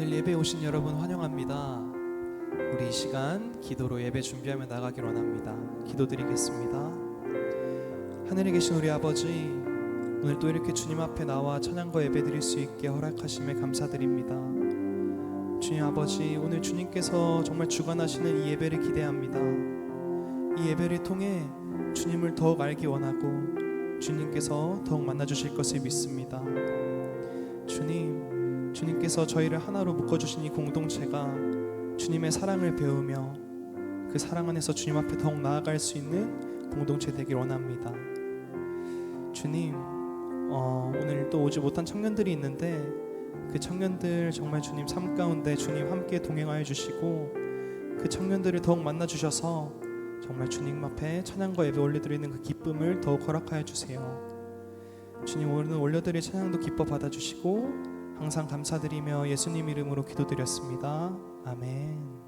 오늘 예배 오신 여러분 환영합니다. 우리 이 시간 기도로 예배 준비하며 나가길 원합니다. 기도드리겠습니다. 하늘에 계신 우리 아버지, 오늘 또 이렇게 주님 앞에 나와 찬양과 예배 드릴 수 있게 허락하심에 감사드립니다. 주님 아버지, 오늘 주님께서 정말 주관하시는 이 예배를 기대합니다. 이 예배를 통해 주님을 더욱 알기 원하고 주님께서 더욱 만나 주실 것을 믿습니다. 주님, 주님께서 저희를 하나로 묶어 주신 이 공동체가 주님의 사랑을 배우며 그 사랑 안에서 주님 앞에 더욱 나아갈 수 있는 공동체 되길 원합니다. 주님, 어, 오늘 또 오지 못한 청년들이 있는데 그 청년들 정말 주님 삶 가운데 주님 함께 동행하여 주시고 그 청년들을 더욱 만나 주셔서 정말 주님 앞에 찬양과 예배 올려드리는 그 기쁨을 더욱 허락하여 주세요. 주님 오늘 올려드릴 찬양도 기뻐 받아주시고 항상 감사드리며 예수님 이름으로 기도드렸습니다. 아멘.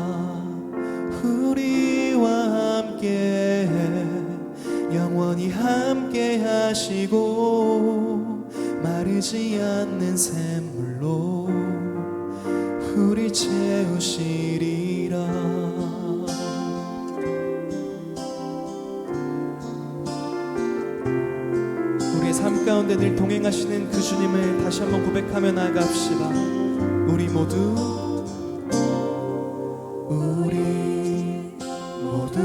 하시고 마르지 않는 샘물로 우리 채우시리라. 우리의 삶 가운데 늘 동행하시는 그 주님을 다시 한번 고백하며 나아갑시다. 우리 모두 우리 모두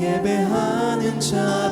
예배하는 자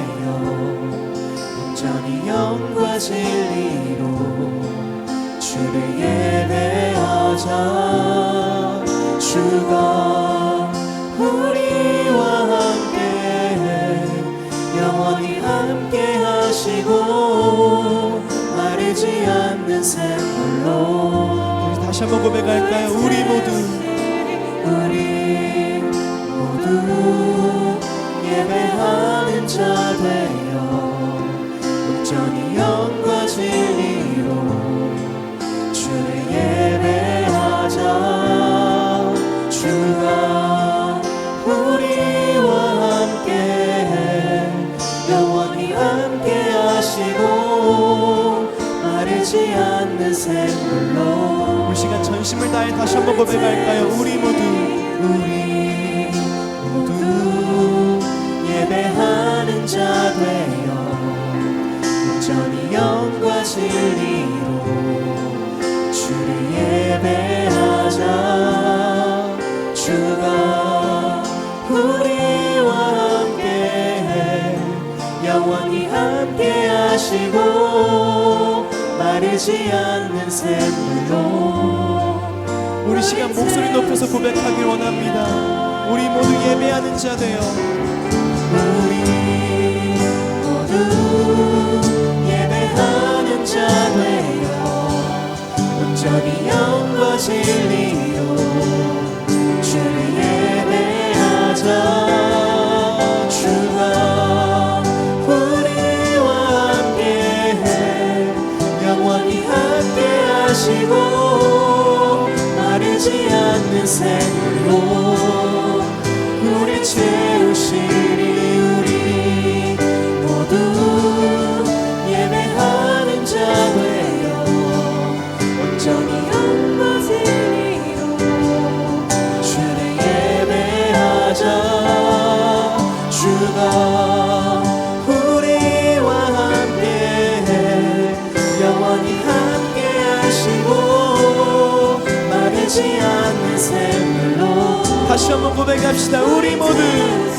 온전히 영과 진리로 주를 예배하자. 주가 우리와 함께 영원히 함께 하시고 마르지 않는 샘물로 우리 다시 한번 고백할까요? 우리 모두. 우리 모두 예배하는 자되 전심을 다해 다시 한번 고백할까요? 우리 모두 우리 모두 예배하는 자 되어 온전히 영과 진리로 주를 예배하자. 주가 우리와 함께 영원히 함께 하시고 마르지 않는 샘물로 이 시간 목소리 높여서 고백하길 원합니다. 우리 모두 예배하는 자 되어. 우리 모두 예배하는 자 되어. 온전히 영과 진리로 주를 예배하자. 시고 샘물로 우리 채 합시다. 우리 모두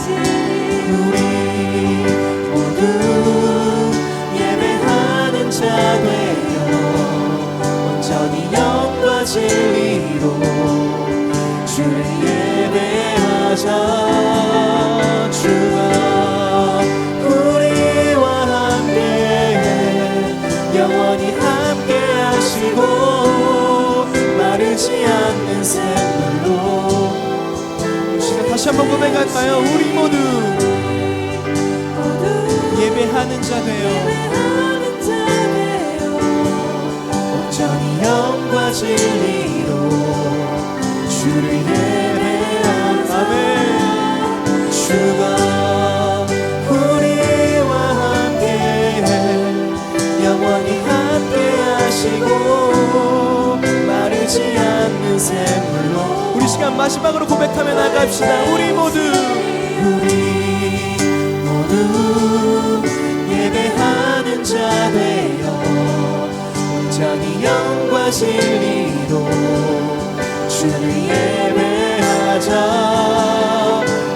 고백할까요? 우리 모두. 예배하는 자 되어 시간 마지막으로 고백하며 나갑시다. 우리 모두. 우리 모두 예배하는 자 되어 온전히 영과 진리로 주를 예배하자.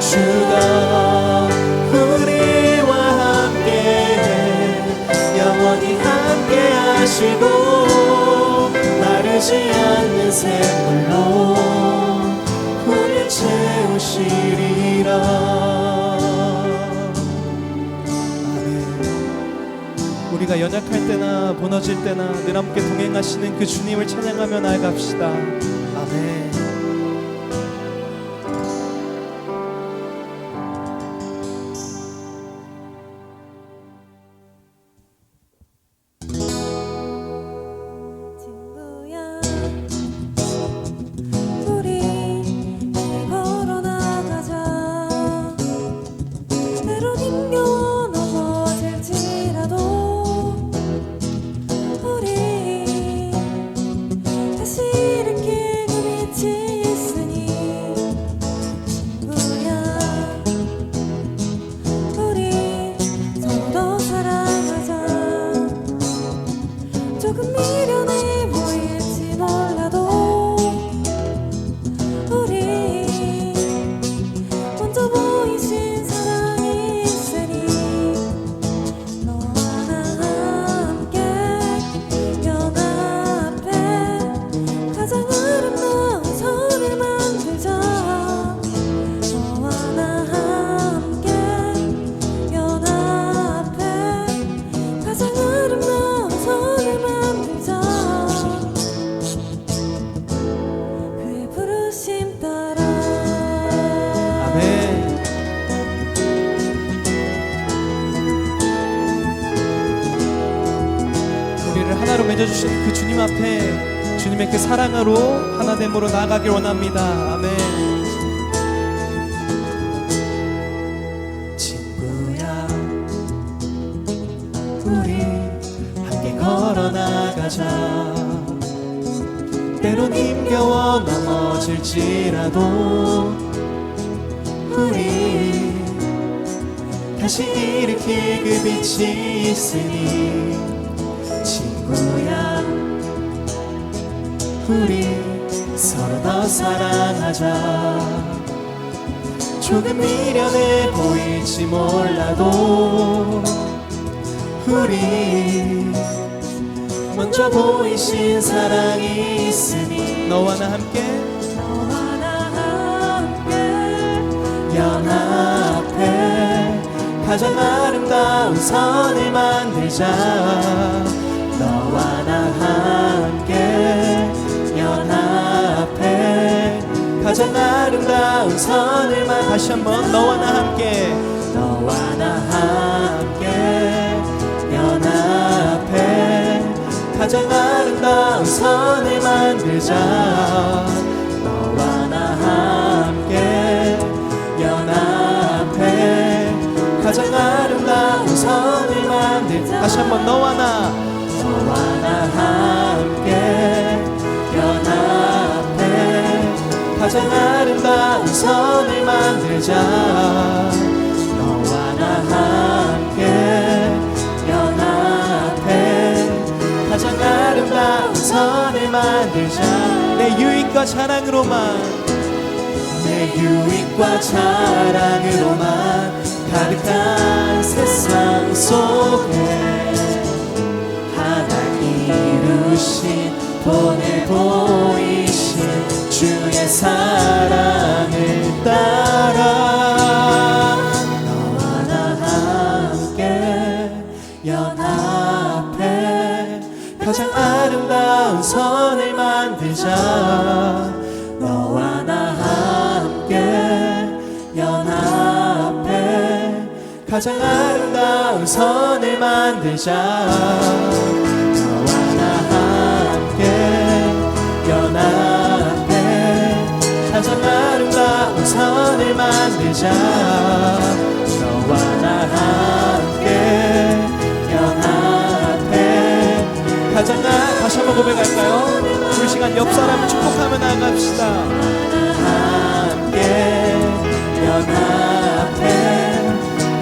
주가 우리와 함께 영원히 함께 하시고 마르지 않는 샘물로 채우시리라 아멘 우리가 연약할 때나 무너질 때나 늘 함께 동행하시는 그 주님을 찬양하며 나아갑시다. 주신 그 주님 앞에 주님의 그 사랑으로 하나됨으로 나아가길 원합니다. 아멘. 친구야, 우리 함께 걸어 나가자. 때론 힘겨워 넘어질지라도 우리 다시 일으킬 그 빛이 있으니 우리 서로 더 사랑하자. 조금 미련해 보일지 몰라도 우리 먼저 보이신 사랑이 있으니 너와 나 함께. 너와 나 함께. 연합해 가장 아름다운 선을 만들자. 너와 나 함께 가장 아름다운 선을 만 다시 한번 너와 나 함께. 너와 나 함께 연합해 가장 아름다운 선을 만들자. 너와 나 함께 연합해 가장 아름다운 선을 만들자. 다시 한번 너와 나. 너와 나 함께 가장 아름다운 선을 만들자. 너와 나 함께 연합해 가장 아름다운 선을 만들자. 내 유익과 자랑으로만 내 유익과 자랑으로만 가득한 세상 속에 하나 이루신 보이신 주의 사랑을 따라 너와 나 함께 연합해 가장 아름다운 선을 만들자. 너와 나 함께 연합해 가장 아름다운 선을 만들자 선을 만들자. 너와 나 함께 연합해 가장 아 다시 한번 고백할까요? 우리 시간 옆 사람을 축복하며 나갑시다. 함께 연합해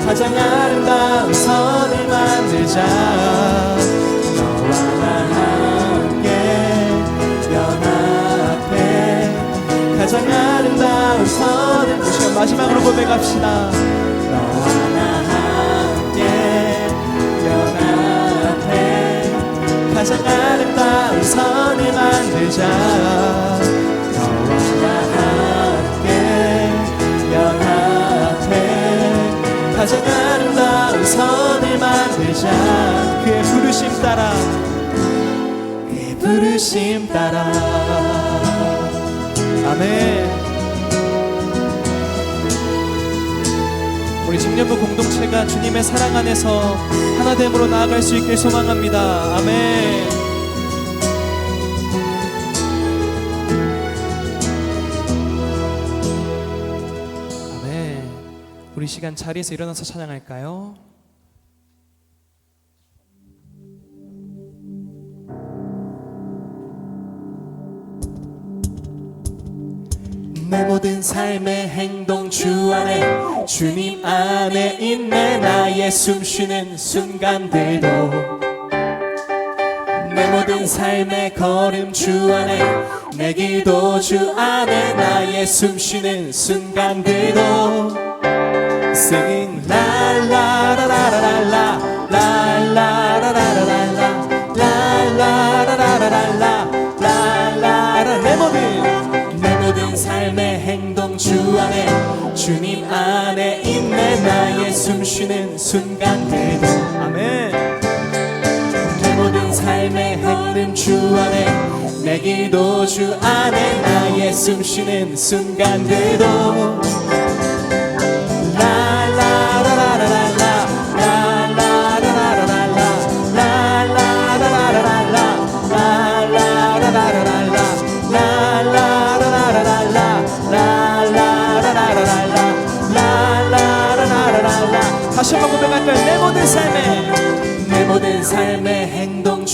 가장 아름다운 선을 만들자 가장 아름다운 선을 우리 시간 마지막으로 고백합시다. 너와 나 함께 연합해 가장 아름다운 선을 만들자. 너와 나 함께 연합해 가장 아름다운 선을 만들자. 그의 부르심 따라. 그의 부르심 따라 아멘 우리 청년부 공동체가 주님의 사랑 안에서 하나됨으로 나아갈 수 있길 소망합니다. 아멘. 우리 시간 자리에서 일어나서 찬양할까요? 내 모든 삶의 행동 주 안에 주님 안에 있네. 나의 숨쉬는 순간들도 내 모든 삶의 걸음 주 안에 내 기도 주 안에 나의 숨쉬는 순간들도 Sing la 주님 안에 있네 나의 숨쉬는 순간들도 아멘. 내 모든 삶의 행름 주 안에 내 기도 주 안에 나의 숨쉬는 순간들도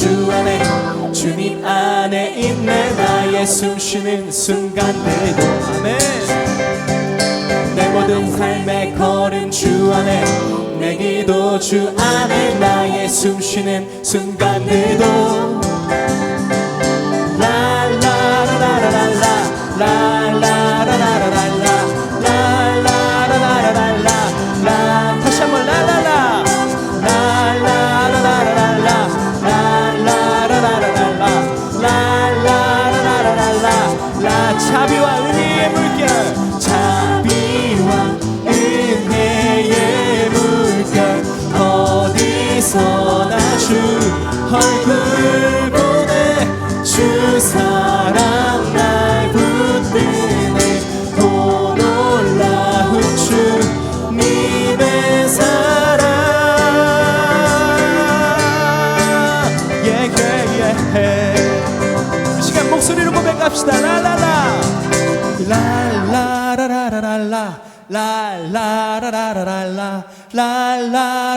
주 안에 주님 안에 있네 나의 숨쉬는 순간들도 아멘. 내 모든 삶의 걸음 주 안에 내 기도 주 안에 나의 숨쉬는 순간들도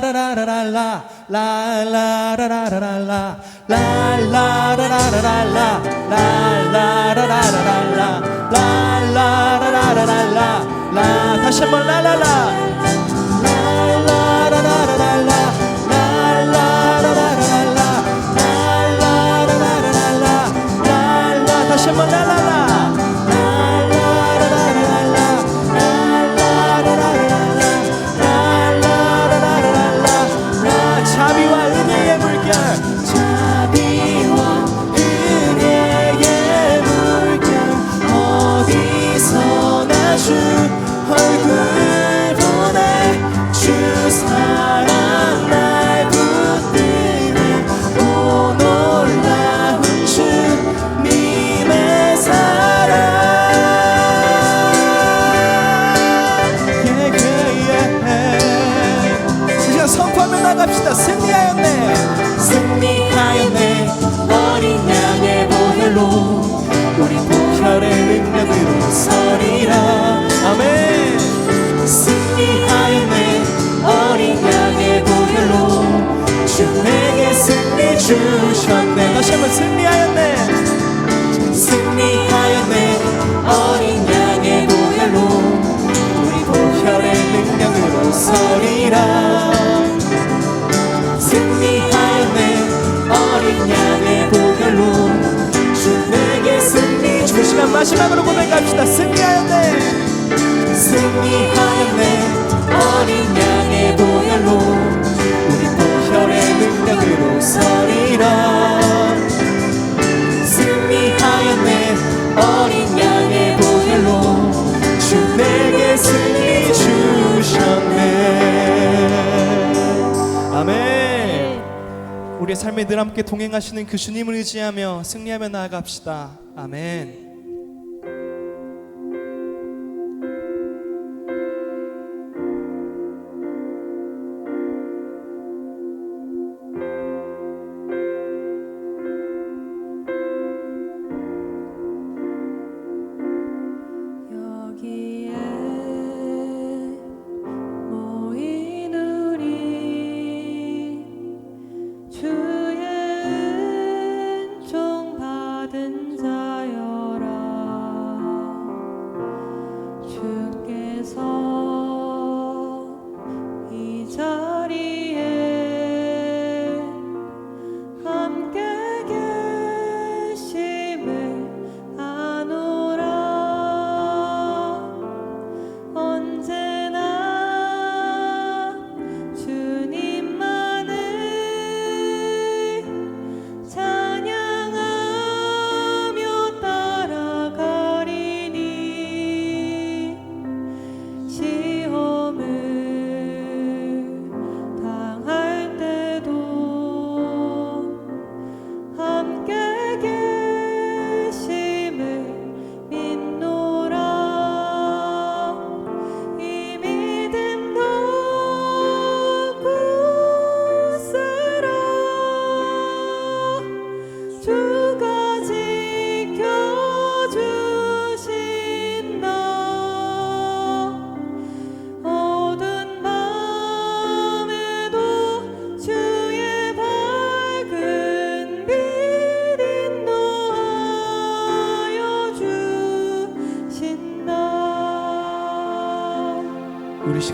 라라라라라라 라 라라라라라 라 라라라라라 라 라라라라라 라 라라라라라 라 다시 한번 라라라 한번 승리하였네. 승리하였네. 어린 양의 보혈로 우리 보혈의 능력으로 서리라. 승리하였네. 어린 양의 보혈로 주 내게 승리. 주 시간 마지막으로 고백합시다. 승리하였네. 승리하였네. 어린 양의 보혈로 우리 보혈의 능력으로 서리라 우리의 삶에 늘 함께 동행하시는 그 주님을 의지하며 승리하며 나아갑시다. 아멘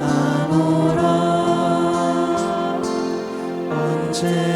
아노라 언제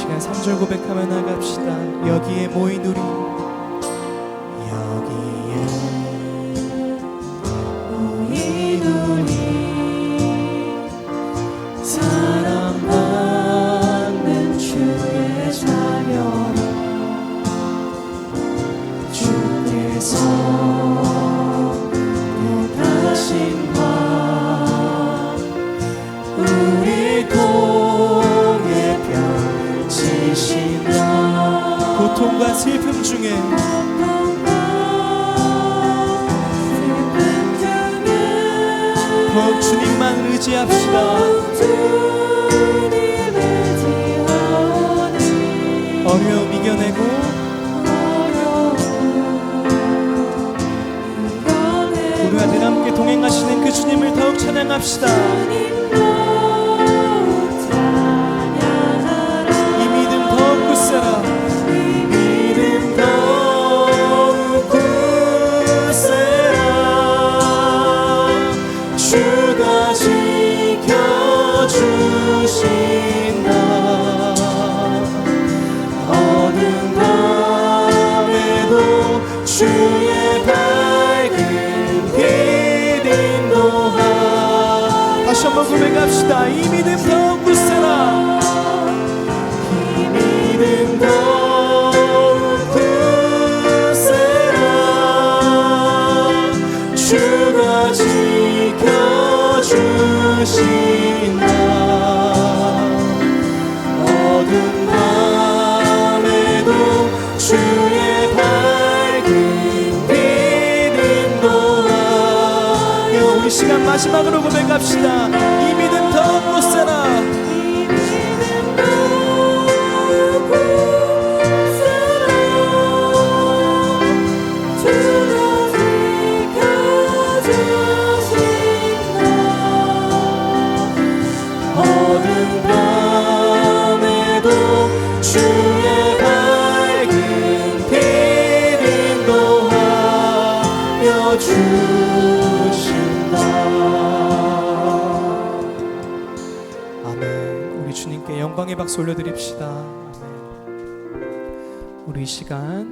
시간 3절 고백하며 나갑시다. 여기에 모인 우리 주님을 더욱 찬양합시다. 고백합시다. 이 믿음 더욱 굳세라 이 믿음 더욱 굳세라 주가 지켜주신다. 어둠 밤에도 주의 밝은 빛인 도하여. 우리 시간 마지막으로 고백합시다. 박수 올려드립시다. 우리 시간